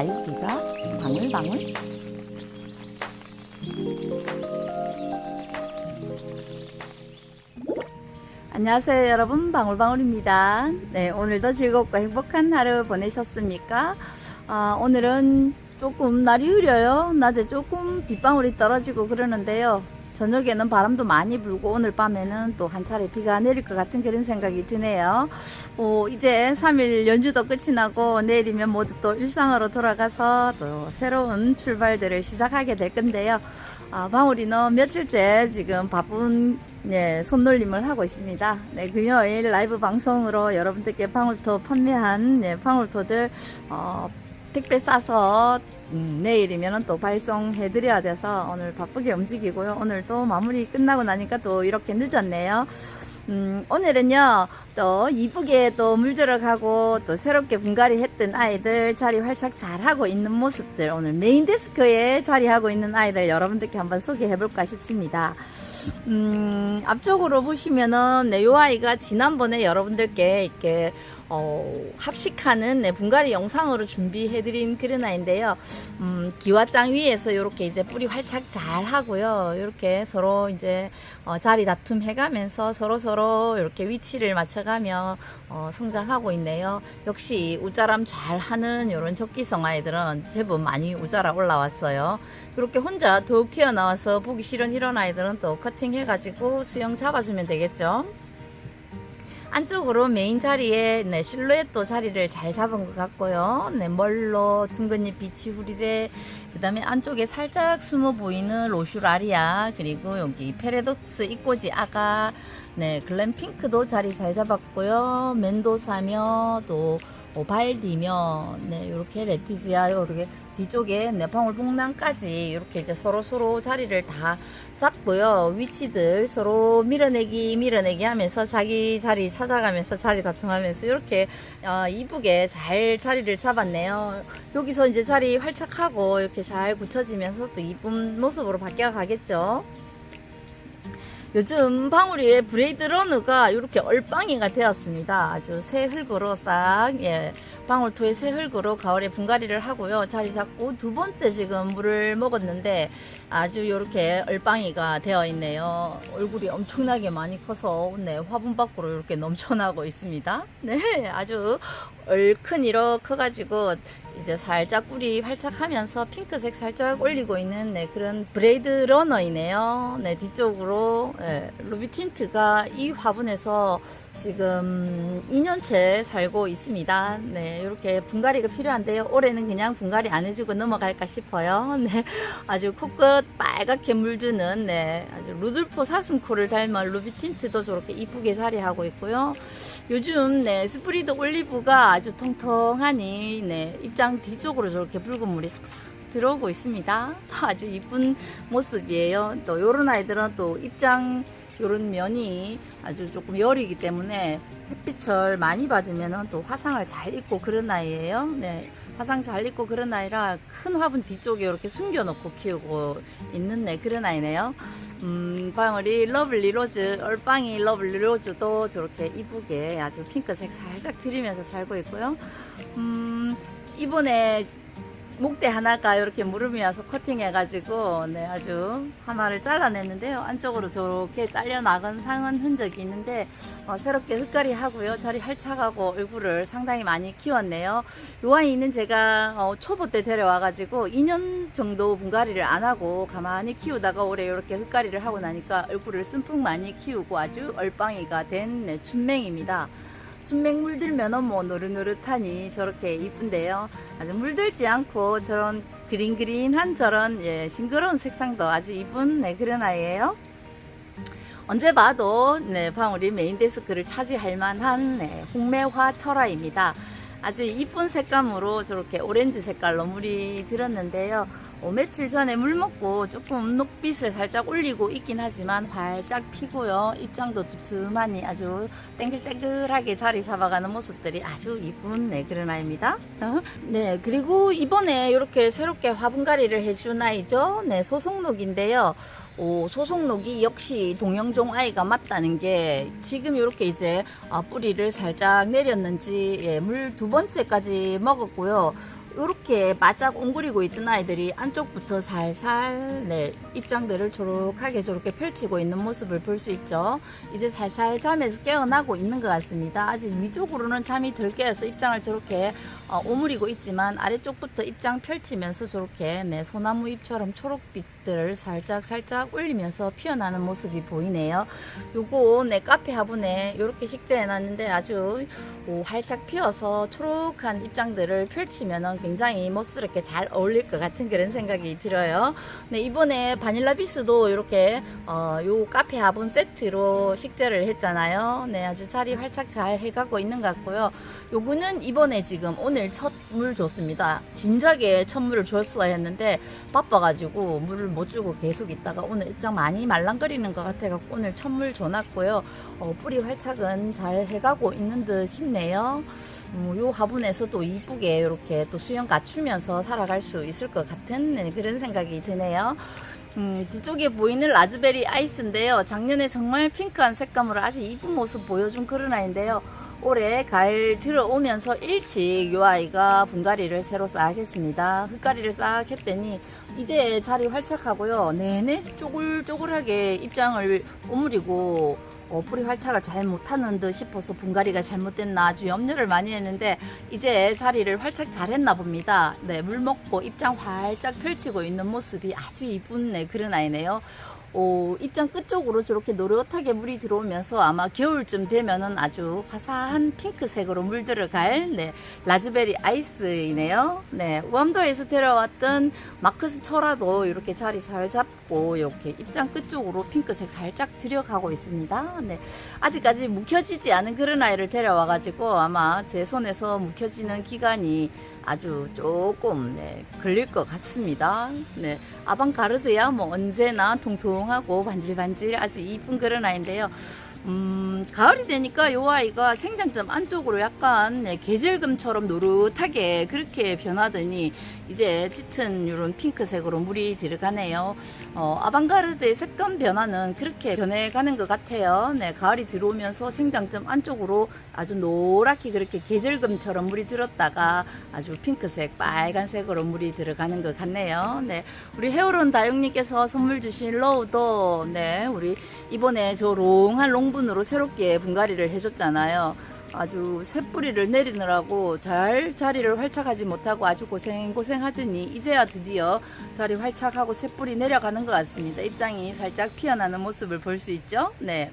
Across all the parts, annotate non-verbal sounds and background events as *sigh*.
다육이가 방울방울? 안녕하세요 여러분. 방울방울입니다. 네 오늘도 즐겁고 행복한 하루 보내셨습니까? 아, 오늘은 조금 날이 흐려요. 낮에 조금 빗방울이 떨어지고 그러는데요 저녁에는 바람도 많이 불고 오늘 밤에는 또 한 차례 비가 내릴 것 같은 그런 생각이 드네요 어, 이제 3일 연주도 끝이 나고 내일이면 모두 또 일상으로 돌아가서 또 새로운 출발들을 시작하게 될 건데요 아, 방울이는 며칠째 지금 바쁜 예, 손놀림을 하고 있습니다. 네, 금요일 라이브 방송으로 여러분들께 방울토 판매한 예, 방울토들 어, 택배 싸서 음, 내일이면 또 발송해 드려야 돼서 오늘 바쁘게 움직이고요. 오늘 또 마무리 끝나고 나니까 또 이렇게 늦었네요. 음, 오늘은요, 또 이쁘게 또 물들어가고 또 새롭게 분갈이 했던 아이들 자리 활짝 잘하고 있는 모습들 오늘 메인 데스크에 자리하고 있는 아이들 여러분들께 한번 소개해 볼까 싶습니다. 음, 앞쪽으로 보시면은 네, 요 아이가 지난번에 여러분들께 이렇게 어, 합식하는 네, 분갈이 영상으로 준비해드린 그런 아이인데요. 음, 기와장 위에서 이렇게 이제 뿌리 활착 잘 하고요. 이렇게 서로 이제 어, 자리 다툼 해가면서 서로 서로 이렇게 위치를 맞춰가며 어, 성장하고 있네요. 역시 우자람 잘 하는 이런 적기성 아이들은 제법 많이 우자라 올라왔어요. 이렇게 혼자 더욱 튀어나와서 보기 싫은 이런 아이들은 또 커팅 해가지고 수영 잡아주면 되겠죠. 안쪽으로 메인 자리에 네, 실루엣도 자리를 잘 잡은 것 같고요. 네, 멀로 둥근잎 빛이 후리대 그 다음에 안쪽에 살짝 숨어 보이는 로슈라리아 그리고 여기 페레독스 이꼬지 아가 네, 글램핑크도 자리 잘 잡았고요. 멘도사며 또오 발디며 네, 이렇게 레티지아 이렇게 뒤쪽에 네, 방울 복랑까지 이렇게 이제 서로 서로 자리를 다 잡고요. 위치들 서로 밀어내기 밀어내기 하면서 자기 자리 찾아가면서 자리 다툼하면서 이렇게 어, 이쁘게 잘 자리를 잡았네요. 여기서 이제 자리 활착하고 이렇게 잘 굳혀지면서 또 이쁜 모습으로 바뀌어 가겠죠. 요즘 방울이의 브레이드 러너가 이렇게 얼빵이가 되었습니다. 아주 새 흙으로 싹, 예, 방울토의 새 흙으로 가을에 분갈이를 하고요. 자리 잡고 두 번째 지금 물을 먹었는데 아주 이렇게 얼빵이가 되어 있네요. 얼굴이 엄청나게 많이 커서 네, 화분 밖으로 이렇게 넘쳐나고 있습니다. 네, 아주 얼큰 이로 커가지고 이제 살짝 뿌리 활착하면서 핑크색 살짝 올리고 있는 네, 그런 브레이드 러너이네요. 네, 뒤쪽으로 네, 루비 틴트가 이 화분에서 지금 2년째 살고 있습니다. 네, 이렇게 분갈이가 필요한데요. 올해는 그냥 분갈이 안 해주고 넘어갈까 싶어요. *laughs* 네, 아주 코끝 빨갛게 물드는 네, 아주 루돌포 사슴코를 닮은 루비 틴트도 저렇게 이쁘게 자리하고 있고요. 요즘 네, 스프리드 올리브가 아주 통통하니 네, 입장 뒤쪽으로 저렇게 붉은 물이 싹싹 들어오고 있습니다. *laughs* 아주 이쁜 모습이에요. 또 요런 아이들은 또 입장 요런 면이 아주 조금 열이기 때문에 햇빛을 많이 받으면 또 화상을 잘 입고 그런 아이예요. 네. 화상 잘 입고 그런 아이라 큰 화분 뒤쪽에 이렇게 숨겨놓고 키우고 있는 네, 그런 아이네요. 음, 방울이 러블리 로즈, 얼빵이 러블리 로즈도 저렇게 이쁘게 아주 핑크색 살짝 들이면서 살고 있고요. 음, 이번에 목대 하나가 이렇게 무릎이 와서 커팅해가지고 네 아주 하나를 잘라냈는데요. 안쪽으로 저렇게 잘려나간 상은 흔적이 있는데 어, 새롭게 흙갈이 하고요. 자리 활착하고 얼굴을 상당히 많이 키웠네요. 요 아이는 제가 어, 초보 때 데려와가지고 2년 정도 분갈이를 안 하고 가만히 키우다가 올해 이렇게 흙갈이를 하고 나니까 얼굴을 슴뿍 많이 키우고 아주 얼빵이가 된 네, 춘맹입니다 춘맥 물들면은 뭐 노릇노릇하니 저렇게 이쁜데요. 아주 물들지 않고 저런 그린그린한 저런 예, 싱그러운 색상도 아주 이쁜 네, 그런 아이예요. 언제 봐도 네, 방울이 메인 데스크를 차지할 만한 네, 홍매화 철화입니다. 아주 이쁜 색감으로 저렇게 오렌지 색깔로 물이 들었는데요. 어, 며칠 전에 물 먹고 조금 녹빛을 살짝 올리고 있긴 하지만 활짝 피고요. 입장도 두툼하니 아주 땡글땡글하게 자리 잡아가는 모습들이 아주 이쁜 네, 그런 아이입니다. 어? *laughs* 네, 그리고 이번에 이렇게 새롭게 화분갈이를 해준 아이죠. 네, 소송록인데요. 오, 소송록이 역시 동영종 아이가 맞다는 게 지금 이렇게 이제 아, 뿌리를 살짝 내렸는지 예, 물 두 번째까지 먹었고요. 이렇게 바짝 옹그리고 있던 아이들이 안쪽부터 살살 네, 입장들을 초록하게 저렇게 펼치고 있는 모습을 볼 수 있죠. 이제 살살 잠에서 깨어나고 있는 것 같습니다. 아직 위쪽으로는 잠이 덜 깨어서 입장을 저렇게 어, 오므리고 있지만 아래쪽부터 입장 펼치면서 저렇게 네, 소나무 잎처럼 초록빛 들을 살짝 살짝 올리면서 피어나는 모습이 보이네요. 요거 네 카페 화분에 이렇게 식재해 놨는데 아주 오, 활짝 피어서 초록한 입장들을 펼치면 굉장히 멋스럽게 잘 어울릴 것 같은 그런 생각이 들어요. 네, 이번에 바닐라 비스도 이렇게 어, 요 카페 화분 세트로 식재를 했잖아요. 네, 아주 자리 활짝 잘 해가고 있는 것 같고요. 요거는 이번에 지금 오늘 첫 물 줬습니다. 진작에 첫 물을 줬어야 했는데 바빠가지고 물을 못 주고 계속 있다가 오늘 입장 많이 말랑거리는 것 같아갖고 오늘 첫물 줘놨고요. 어, 뿌리 활착은 잘 해가고 있는 듯 싶네요. 음, 요 화분에서도 이쁘게 이렇게 또 수영 갖추면서 살아갈 수 있을 것 같은 네, 그런 생각이 드네요. 음, 뒤쪽에 보이는 라즈베리 아이스인데요. 작년에 정말 핑크한 색감으로 아주 이쁜 모습 보여준 그런 아이인데요. 올해 가을 들어오면서 일찍 요 아이가 분갈이를 새로 싹 했습니다. 흙가리를 싹 했더니 이제 자리 활착하고요. 내내 쪼글쪼글하게 입장을 오므리고 어, 뿌리 활착을 잘 못하는 듯 싶어서 분갈이가 잘못됐나 아주 염려를 많이 했는데 이제 자리를 활착 잘했나 봅니다. 네, 물 먹고 입장 활짝 펼치고 있는 모습이 아주 이쁜 네, 그런 아이네요. 오, 입장 끝쪽으로 저렇게 노릇하게 물이 들어오면서 아마 겨울쯤 되면은 아주 화사한 핑크색으로 물 들어갈 네, 라즈베리 아이스이네요. 네, 우암도에서 데려왔던 마크스 초라도 이렇게 자리 잘 잡고 이렇게 입장 끝쪽으로 핑크색 살짝 들여가고 있습니다. 네, 아직까지 묵혀지지 않은 그런 아이를 데려와가지고 아마 제 손에서 묵혀지는 기간이 아주 조금 네, 걸릴 것 같습니다. 네, 아방가르드야 뭐 언제나 통통하고 반질반질 아주 이쁜 그런 아이인데요. 음, 가을이 되니까 요 아이가 생장점 안쪽으로 약간 네, 계절금처럼 노릇하게 그렇게 변하더니 이제 짙은 이런 핑크색으로 물이 들어가네요. 어, 아방가르드의 색감 변화는 그렇게 변해가는 것 같아요. 네, 가을이 들어오면서 생장점 안쪽으로 아주 노랗게 그렇게 계절금처럼 물이 들었다가 아주 핑크색, 빨간색으로 물이 들어가는 것 같네요. 네, 우리 헤어론 다육님께서 선물 주신 로우도 네, 우리 이번에 저 롱한 롱분으로 새롭게 분갈이를 해줬잖아요. 아주 새뿌리를 내리느라고 잘 자리를 활착하지 못하고 아주 고생 고생하더니 이제야 드디어 자리 활착하고 새뿌리 내려가는 것 같습니다. 입장이 살짝 피어나는 모습을 볼 수 있죠. 네.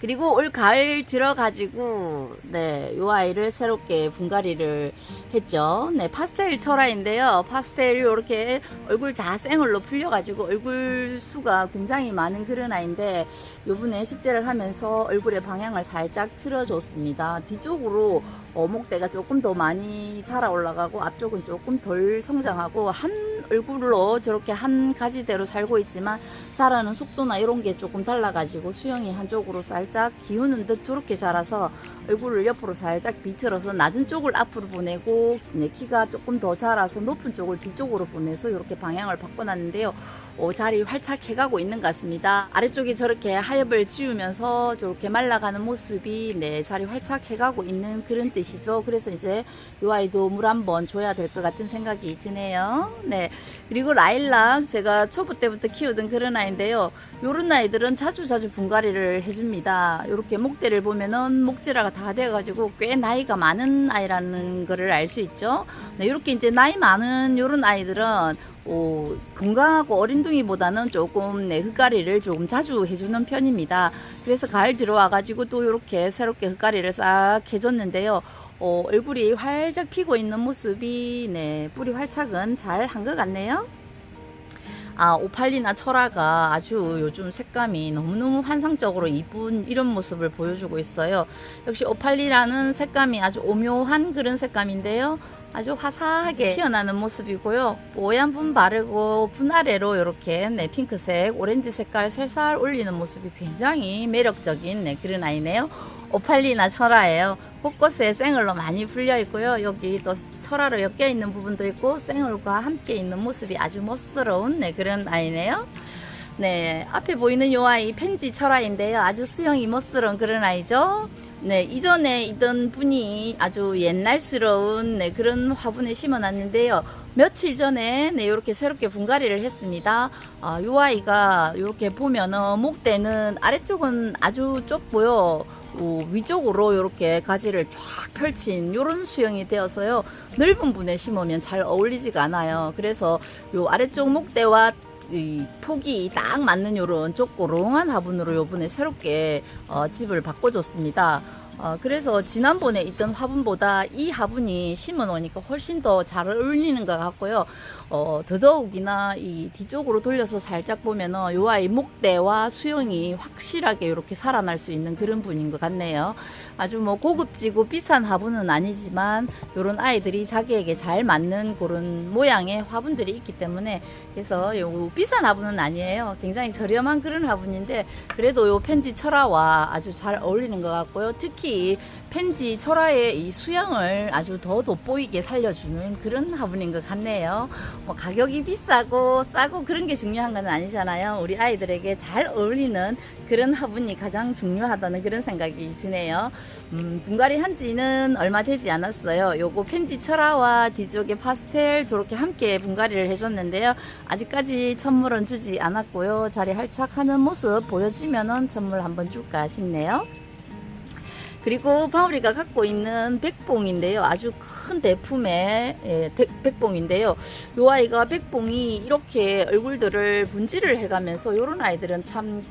그리고 올 가을 들어가지고 네 요 아이를 새롭게 분갈이를 했죠. 네 파스텔 철화인데요. 파스텔 이렇게 얼굴 다 생얼로 풀려가지고 얼굴 수가 굉장히 많은 그런 아이인데 요번에 식재를 하면서 얼굴의 방향을 살짝 틀어줬습니다. 뒤쪽으로 어목대가 조금 더 많이 자라 올라가고 앞쪽은 조금 덜 성장하고 한 얼굴로 저렇게 한 가지대로 살고 있지만 자라는 속도나 이런 게 조금 달라가지고 수영이 한쪽으로 살짝 기우는 듯 저렇게 자라서 얼굴을 옆으로 살짝 비틀어서 낮은 쪽을 앞으로 보내고 네, 키가 조금 더 자라서 높은 쪽을 뒤쪽으로 보내서 이렇게 방향을 바꿔놨는데요. 어, 자리 활착 해가고 있는 것 같습니다. 아래쪽이 저렇게 하엽을 지우면서 저렇게 말라가는 모습이 네, 자리 활착 해가고 있는 그런 뜻이죠. 그래서 이제 이 아이도 물 한번 줘야 될 것 같은 생각이 드네요. 네. 그리고 라일락 제가 초보 때부터 키우던 그런 아이인데요. 요런 아이들은 자주 자주 분갈이를 해줍니다. 이렇게 목대를 보면은 목질화가 다 돼가지고 꽤 나이가 많은 아이라는 거를 알 수 있죠. 네, 이렇게 이제 나이 많은 요런 아이들은 오, 건강하고 어린둥이보다는 조금 네, 흙가리를 조금 자주 해주는 편입니다. 그래서 가을 들어와가지고 또 이렇게 새롭게 흙가리를 싹 해줬는데요. 어, 얼굴이 활짝 피고 있는 모습이 네, 뿌리 활착은 잘 한 것 같네요. 아, 오팔리나 철화가 아주 요즘 색감이 너무너무 환상적으로 이쁜 이런 모습을 보여주고 있어요. 역시 오팔리라는 색감이 아주 오묘한 그런 색감인데요. 아주 화사하게 피어나는 모습이고요. 뽀얀 분 바르고 분 아래로 이렇게 네, 핑크색, 오렌지 색깔 살살 올리는 모습이 굉장히 매력적인 네, 그런 아이네요. 오팔리나 철화예요. 곳곳에 생얼로 많이 풀려 있고요. 여기 또 철화로 엮여 있는 부분도 있고 생얼과 함께 있는 모습이 아주 멋스러운 네, 그런 아이네요. 네, 앞에 보이는 요 아이 펜지 철화인데요. 아주 수영이 멋스러운 그런 아이죠. 네, 이전에 있던 분이 아주 옛날스러운 네, 그런 화분에 심어놨는데요. 며칠 전에 네, 이렇게 새롭게 분갈이를 했습니다. 아, 요 아이가 이렇게 보면은 목대는 아래쪽은 아주 좁고요. 오, 위쪽으로 이렇게 가지를 쫙 펼친 이런 수형이 되어서요. 넓은 분에 심으면 잘 어울리지가 않아요. 그래서 요 아래쪽 목대와 이 폭이 딱 맞는 요런 좁고롱한 화분으로 요번에 새롭게 어, 집을 바꿔줬습니다. 어, 그래서 지난번에 있던 화분보다 이 화분이 심어 놓으니까 훨씬 더 잘 어울리는 것 같고요. 어, 더더욱이나 이 뒤쪽으로 돌려서 살짝 보면은 요 아이 목대와 수영이 확실하게 이렇게 살아날 수 있는 그런 분인 것 같네요. 아주 뭐 고급지고 비싼 화분은 아니지만 요런 아이들이 자기에게 잘 맞는 그런 모양의 화분들이 있기 때문에 그래서 요 비싼 화분은 아니에요. 굉장히 저렴한 그런 화분인데 그래도 요 펜지 철화와 아주 잘 어울리는 것 같고요. 특히 펜지 철화의 이 수영을 아주 더 돋보이게 살려주는 그런 화분인 것 같네요. 뭐 가격이 비싸고 싸고 그런 게 중요한 건 아니잖아요. 우리 아이들에게 잘 어울리는 그런 화분이 가장 중요하다는 그런 생각이 드네요. 음, 분갈이 한 지는 얼마 되지 않았어요. 요거 펜지 철화와 뒤쪽에 파스텔 저렇게 함께 분갈이를 해줬는데요. 아직까지 선물은 주지 않았고요. 자리 활착하는 모습 보여지면은 선물 한번 줄까 싶네요. 그리고 바울이가 갖고 있는 백봉인데요. 아주 큰 대품의 예, 대- 백봉인데요. 요 아이가 백봉이 이렇게 얼굴들을 분질을 해가면서 이런 아이들은 참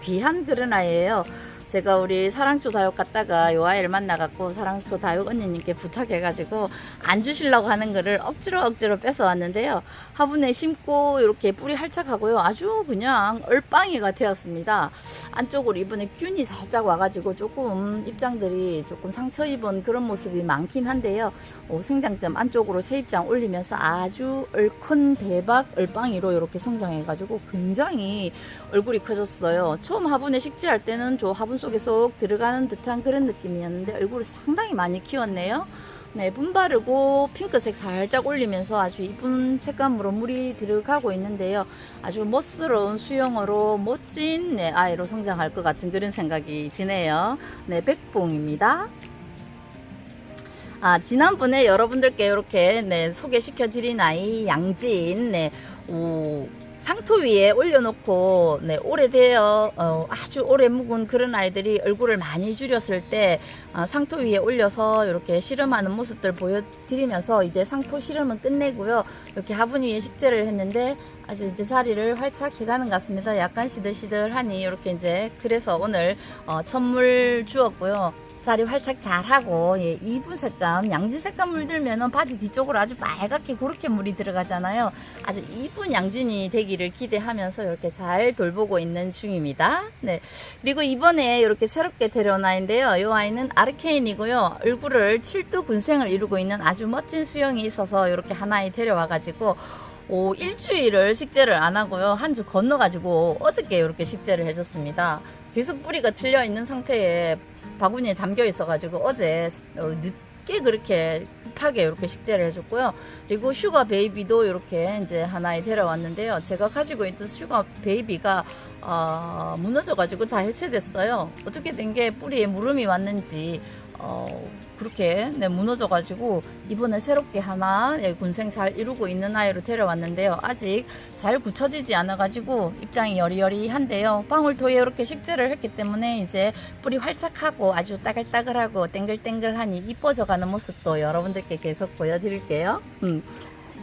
귀한 그런 아이예요. 제가 우리 사랑초 다육 갔다가 요 아이를 만나갖고 사랑초 다육 언니님께 부탁해가지고 안 주시려고 하는 거를 억지로 억지로 뺏어왔는데요. 화분에 심고 이렇게 뿌리 활착하고요. 아주 그냥 얼빵이가 되었습니다. 안쪽으로 이번에 균이 살짝 와가지고 조금 입장들이 조금 상처 입은 그런 모습이 많긴 한데요. 어, 생장점 안쪽으로 세입장 올리면서 아주 얼큰 대박 얼빵이로 이렇게 성장해가지고 굉장히 얼굴이 커졌어요. 처음 화분에 식재할 때는 저 화분 속에 쏙 들어가는 듯한 그런 느낌이었는데 얼굴을 상당히 많이 키웠네요. 네, 분 바르고 핑크색 살짝 올리면서 아주 이쁜 색감으로 물이 들어가고 있는데요. 아주 멋스러운 수영어로 멋진 네, 아이로 성장할 것 같은 그런 생각이 드네요. 네, 백봉입니다. 아, 지난번에 여러분들께 이렇게 네, 소개시켜 드린 아이 양진 네, 오, 상토 위에 올려놓고 네, 오래되어 어, 아주 오래 묵은 그런 아이들이 얼굴을 많이 줄였을 때 어, 상토 위에 올려서 이렇게 씨름하는 모습들 보여드리면서 이제 상토 씨름은 끝내고요. 이렇게 화분 위에 식재를 했는데 아주 이제 자리를 활짝 해가는 것 같습니다. 약간 시들시들하니 이렇게 이제 그래서 오늘 어, 천물 주었고요. 자리 활착 잘하고 예, 이분 색감 양지 색감 물들면은 바지 뒤쪽으로 아주 빨갛게 그렇게 물이 들어가잖아요 아주 이쁜 양진이 되기를 기대하면서 이렇게 잘 돌보고 있는 중입니다 네 그리고 이번에 이렇게 새롭게 데려온 아이인데요 이 아이는 아 르케인이고요 얼굴을 칠두 군생을 이루고 있는 아주 멋진 수영이 있어서 이렇게 하나에 데려와 가지고 오, 일주일을 식재를 안 하고요. 한 주 건너가지고 어저께 이렇게 식재를 해줬습니다. 계속 뿌리가 틀려 있는 상태에 바구니에 담겨 있어가지고 어제 어, 늦게 그렇게 급하게 이렇게 식재를 해줬고요. 그리고 슈가 베이비도 이렇게 이제 하나에 데려왔는데요. 제가 가지고 있던 슈가 베이비가 어, 무너져가지고 다 해체됐어요. 어떻게 된 게 뿌리에 물음이 왔는지 어, 그렇게 네, 무너져가지고 이번에 새롭게 하나 예, 군생 잘 이루고 있는 아이로 데려왔는데요. 아직 잘 굳혀지지 않아가지고 입장이 여리여리한데요. 방울토에 이렇게 식재를 했기 때문에 이제 뿌리 활착하고 아주 따글따글하고 땡글땡글하니 이뻐져가는 모습도 여러분들께 계속 보여드릴게요. 음.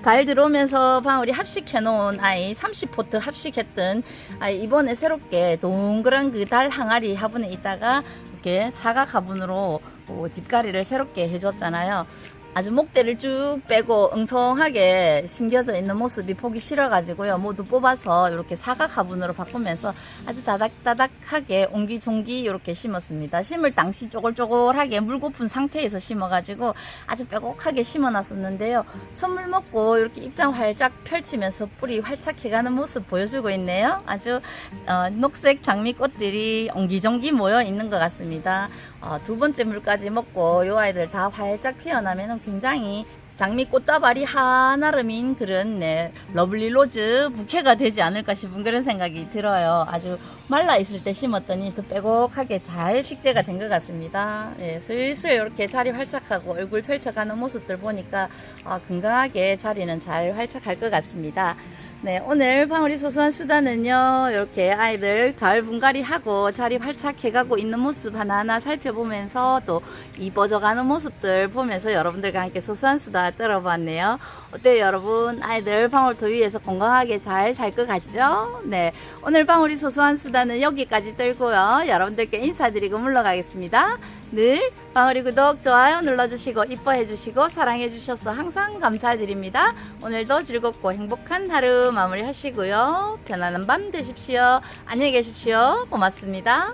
가을 들어오면서 방울이 합식해놓은 아이 30포트 합식했던 아이 이번에 새롭게 동그란 그 달 항아리 화분에 있다가 이렇게 사각 화분으로 어, 집가리를 새롭게 해줬잖아요. 아주 목대를 쭉 빼고 엉성하게 심겨져 있는 모습이 보기 싫어가지고요. 모두 뽑아서 이렇게 사각 화분으로 바꾸면서 아주 다닥다닥하게 옹기종기 이렇게 심었습니다. 심을 당시 쪼글쪼글하게 물고픈 상태에서 심어가지고 아주 빼곡하게 심어놨었는데요. 천물 먹고 이렇게 입장 활짝 펼치면서 뿌리 활착해가는 모습 보여주고 있네요. 아주 어, 녹색 장미꽃들이 옹기종기 모여 있는 것 같습니다. 어, 두 번째 물까지 먹고 이 아이들 다 활짝 피어나면 굉장히 장미 꽃다발이 하나름인 그런 네, 러블리 로즈 부케가 되지 않을까 싶은 그런 생각이 들어요. 아주 말라 있을 때 심었더니 더 빼곡하게 잘 식재가 된 것 같습니다. 예, 슬슬 이렇게 자리 활착하고 얼굴 펼쳐가는 모습들 보니까 아, 건강하게 자리는 잘 활착할 것 같습니다. 네, 오늘 방울이 소소한 수다는요, 이렇게 아이들 가을 분갈이 하고 자리 활착해가고 있는 모습 하나하나 살펴보면서 또 이뻐져가는 모습들 보면서 여러분들과 함께 소소한 수다 떨어봤네요. 어때요, 여러분? 아이들 방울토 위에서 건강하게 잘 살 것 같죠? 네, 오늘 방울이 소소한 수다는 여기까지 떨고요. 여러분들께 인사드리고 물러가겠습니다. 늘 방울이 구독, 좋아요 눌러주시고 이뻐해주시고 사랑해주셔서 항상 감사드립니다. 오늘도 즐겁고 행복한 하루 마무리하시고요. 편안한 밤 되십시오. 안녕히 계십시오. 고맙습니다.